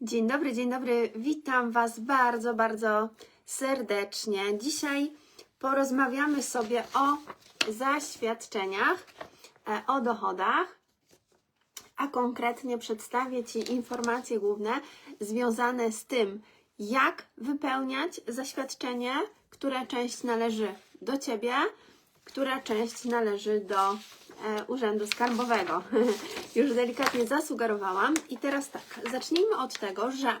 Dzień dobry, dzień dobry. Witam Was bardzo, bardzo serdecznie. Dzisiaj porozmawiamy sobie o zaświadczeniach, e, o dochodach, a konkretnie przedstawię Ci informacje główne związane z tym, jak wypełniać zaświadczenie, która część należy do Ciebie, która część należy do Urzędu Skarbowego. Już delikatnie zasugerowałam. I teraz tak, zacznijmy od tego, że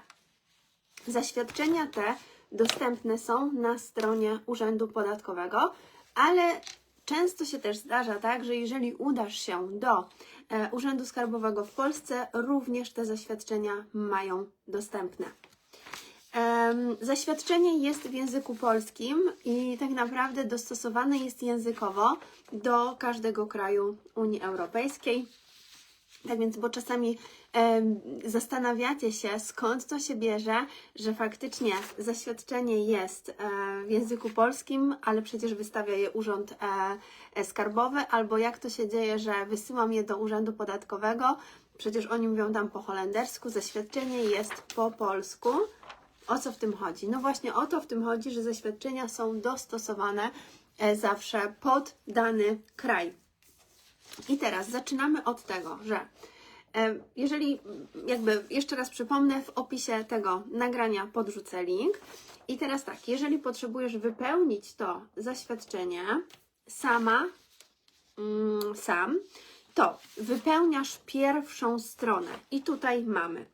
zaświadczenia te dostępne są na stronie Urzędu Podatkowego, ale często się też zdarza tak, że jeżeli udasz się do e, Urzędu Skarbowego w Polsce, również te zaświadczenia mają dostępne. Zaświadczenie jest w języku polskim i tak naprawdę dostosowane jest językowo do każdego kraju Unii Europejskiej. Tak więc, bo czasami zastanawiacie się, skąd to się bierze, że faktycznie zaświadczenie jest e, w języku polskim, ale przecież wystawia je Urząd e, e, Skarbowy, albo jak to się dzieje, że wysyłam je do Urzędu Podatkowego, przecież oni mówią tam po holendersku, zaświadczenie jest po polsku. O co w tym chodzi? No właśnie o to w tym chodzi, że zaświadczenia są dostosowane e, zawsze pod dany kraj. I teraz zaczynamy od tego, że e, jeżeli, mm, jakby jeszcze raz przypomnę, w opisie tego nagrania podrzucę link. I teraz tak, jeżeli potrzebujesz wypełnić to zaświadczenie sama, mm, sam, to wypełniasz pierwszą stronę. I tutaj mamy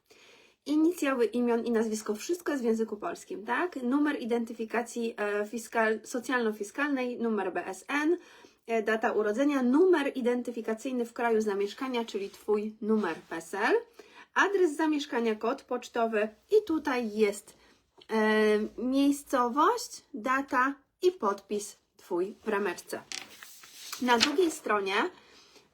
inicjały, imion i nazwisko, wszystko jest w języku polskim, tak? Numer identyfikacji e, fiskal, socjalno-fiskalnej, numer BSN, e, data urodzenia, numer identyfikacyjny w kraju zamieszkania, czyli Twój numer PESEL, adres zamieszkania, kod pocztowy i tutaj jest e, miejscowość, data i podpis Twój w rameczce. Na drugiej stronie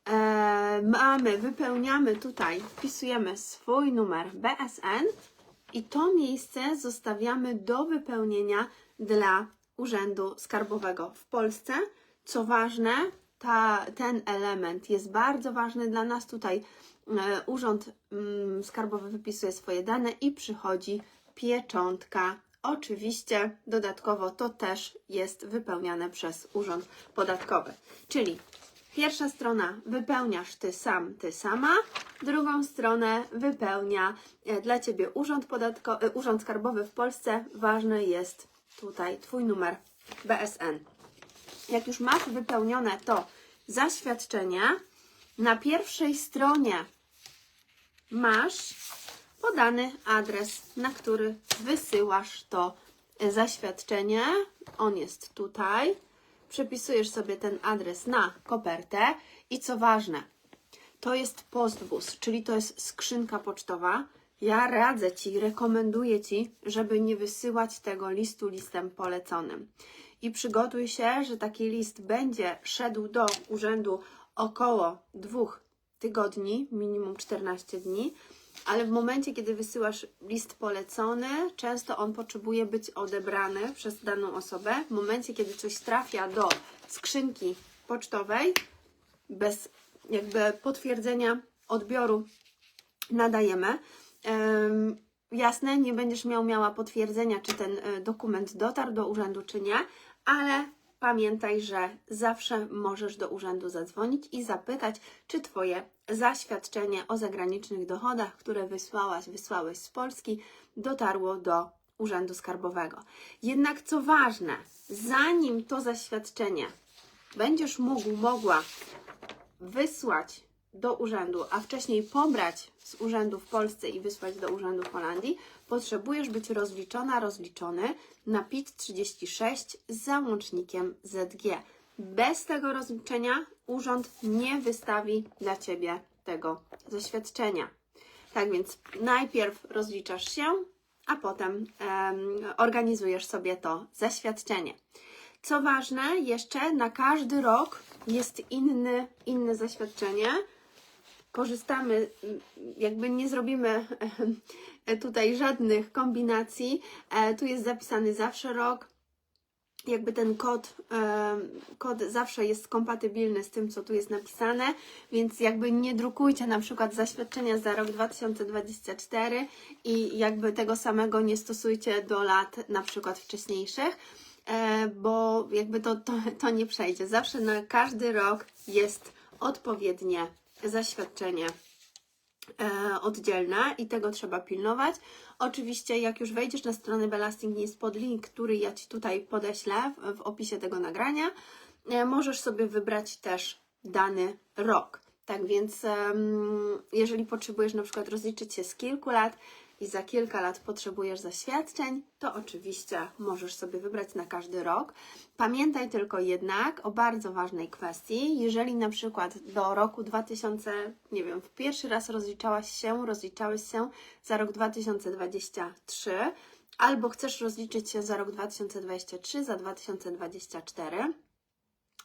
e, mamy, wypełniamy tutaj, wpisujemy swój numer BSN i to miejsce zostawiamy do wypełnienia dla Urzędu Skarbowego w Polsce. Co ważne, ta, ten element jest bardzo ważny dla nas. Tutaj e, Urząd mm, Skarbowy wypisuje swoje dane i przychodzi pieczątka. Oczywiście dodatkowo to też jest wypełniane przez Urząd Podatkowy. Czyli Pierwsza strona wypełniasz ty sam, ty sama, drugą stronę wypełnia e, dla ciebie Urząd, Podatko- e, Urząd Skarbowy w Polsce. Ważny jest tutaj Twój numer BSN. Jak już masz wypełnione to zaświadczenie, na pierwszej stronie masz podany adres, na który wysyłasz to e, zaświadczenie. On jest tutaj przepisujesz sobie ten adres na kopertę i co ważne, to jest postbus, czyli to jest skrzynka pocztowa. Ja radzę Ci, rekomenduję Ci, żeby nie wysyłać tego listu listem poleconym. I przygotuj się, że taki list będzie szedł do urzędu około dwóch tygodni, minimum 14 dni, ale w momencie, kiedy wysyłasz list polecony, często on potrzebuje być odebrany przez daną osobę. W momencie, kiedy coś trafia do skrzynki pocztowej, bez jakby potwierdzenia odbioru nadajemy. Jasne, nie będziesz miał miała potwierdzenia, czy ten y, dokument dotarł do urzędu, czy nie, ale pamiętaj, że zawsze możesz do urzędu zadzwonić i zapytać, czy Twoje zaświadczenie o zagranicznych dochodach, które wysłałaś, wysłałeś z Polski, dotarło do urzędu skarbowego. Jednak co ważne, zanim to zaświadczenie będziesz mógł, mogła wysłać do urzędu, a wcześniej pobrać z urzędu w Polsce i wysłać do urzędu w Holandii, potrzebujesz być rozliczona, rozliczony na PIT 36 z załącznikiem ZG. Bez tego rozliczenia urząd nie wystawi dla Ciebie tego zaświadczenia. Tak więc najpierw rozliczasz się, a potem em, organizujesz sobie to zaświadczenie. Co ważne, jeszcze na każdy rok jest inny, inne zaświadczenie. Korzystamy, jakby nie zrobimy e, tutaj żadnych kombinacji. E, Tu jest zapisany zawsze rok. jakby ten kod, em, kod zawsze jest kompatybilny z tym, co tu jest napisane, więc jakby nie drukujcie na przykład zaświadczenia za rok 2024 i jakby tego samego nie stosujcie do lat na przykład wcześniejszych, e, bo jakby to, to, to nie przejdzie. Zawsze na każdy rok jest odpowiednie zaświadczenie e, oddzielne i tego trzeba pilnować. Oczywiście, jak już wejdziesz na stronę Belasting, jest pod link, który ja Ci tutaj podeślę w, w opisie tego nagrania. E, możesz sobie wybrać też dany rok. Tak więc, jeżeli potrzebujesz na przykład rozliczyć się z kilku lat i za kilka lat potrzebujesz zaświadczeń, to oczywiście możesz sobie wybrać na każdy rok. Pamiętaj tylko jednak o bardzo ważnej kwestii. Jeżeli na przykład do roku 2000, nie wiem, w pierwszy raz rozliczałaś się, rozliczałeś się za rok 2023, albo chcesz rozliczyć się za rok 2023, za 2024,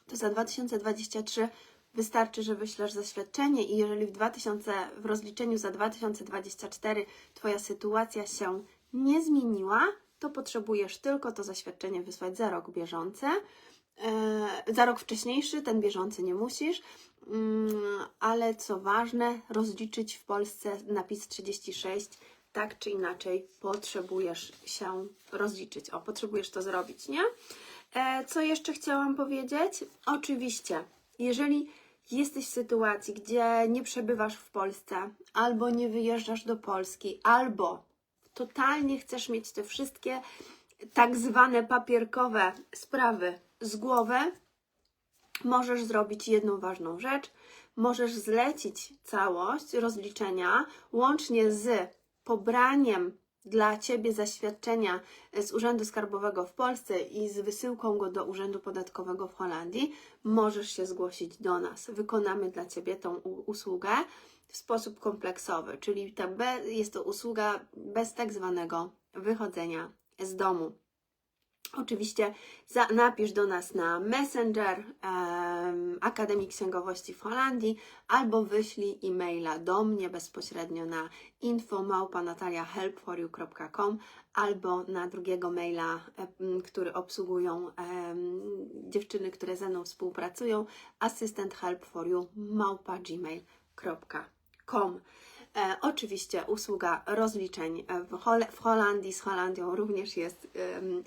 to za 2023 wystarczy, że wyślesz zaświadczenie i jeżeli w, 2000, w rozliczeniu za 2024 Twoja sytuacja się nie zmieniła, to potrzebujesz tylko to zaświadczenie wysłać za rok bieżący. E, za rok wcześniejszy, ten bieżący nie musisz, Mm, ale co ważne, rozliczyć w Polsce napis 36 tak czy inaczej potrzebujesz się rozliczyć. O, potrzebujesz to zrobić, nie? E, co jeszcze chciałam powiedzieć? Oczywiście, jeżeli jesteś w sytuacji, gdzie nie przebywasz w Polsce, albo nie wyjeżdżasz do Polski, albo totalnie chcesz mieć te wszystkie tak zwane papierkowe sprawy z głowy, możesz zrobić jedną ważną rzecz. Możesz zlecić całość rozliczenia łącznie z pobraniem dla Ciebie zaświadczenia z Urzędu Skarbowego w Polsce i z wysyłką go do Urzędu Podatkowego w Holandii. Możesz się zgłosić do nas. Wykonamy dla Ciebie tą usługę w sposób kompleksowy, czyli ta be, jest to usługa bez tak zwanego wychodzenia z domu. Oczywiście za, napisz do nas na Messenger um, Akademii Księgowości w Holandii albo wyślij e-maila do mnie bezpośrednio na info.małpanataliahelpforyou.com albo na drugiego maila, który obsługują em, dziewczyny, które ze mną współpracują małpa gmail.com E, oczywiście usługa rozliczeń w, Hol- w Holandii z Holandią również jest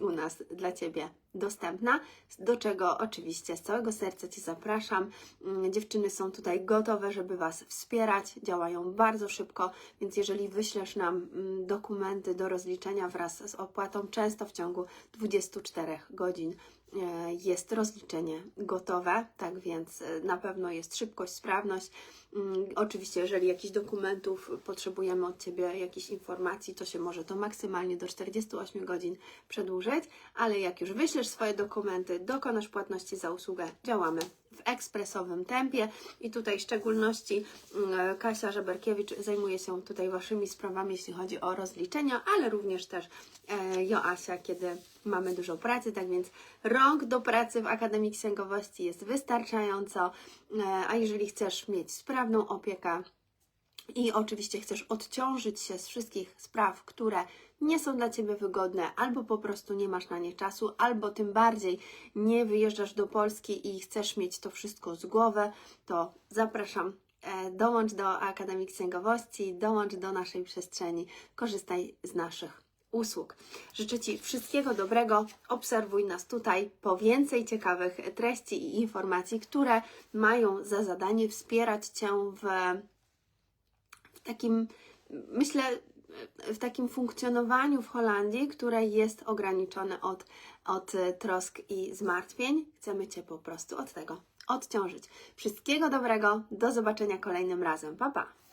u nas dla Ciebie dostępna, do czego oczywiście z całego serca Ci zapraszam. Mm, Dziewczyny są tutaj gotowe, żeby Was wspierać, działają bardzo szybko, więc jeżeli wyślesz nam mm, dokumenty do rozliczenia wraz z opłatą, często w ciągu 24 godzin e, jest rozliczenie gotowe, tak więc e, na pewno jest szybkość, sprawność. Mm, Oczywiście, jeżeli jakichś dokumentów potrzebujemy od Ciebie, jakichś informacji, to się może to maksymalnie do 48 godzin przedłużyć, ale jak już wyślesz swoje dokumenty, dokonasz płatności za usługę, działamy w ekspresowym tempie i tutaj w szczególności mm, Kasia Żeberkiewicz zajmuje się tutaj Waszymi sprawami, jeśli chodzi o rozliczenia, ale również też e, Joasia, kiedy mamy dużo pracy, tak więc rąk do pracy w Akademii Księgowości jest wystarczająco, e, a jeżeli chcesz mieć sprawną opiekę, i oczywiście chcesz odciążyć się z wszystkich spraw, które nie są dla Ciebie wygodne, albo po prostu nie masz na nie czasu, albo tym bardziej nie wyjeżdżasz do Polski i chcesz mieć to wszystko z głowy, to zapraszam. e, Dołącz do Akademii Księgowości, dołącz do naszej przestrzeni, korzystaj z naszych usług. Życzę Ci wszystkiego dobrego. Obserwuj nas tutaj po więcej ciekawych treści i informacji, które mają za zadanie wspierać Cię w w takim, myślę, w takim funkcjonowaniu w Holandii, które jest ograniczone od, od trosk i zmartwień. Chcemy Cię po prostu od tego odciążyć. Wszystkiego dobrego, do zobaczenia kolejnym razem. Pa, pa!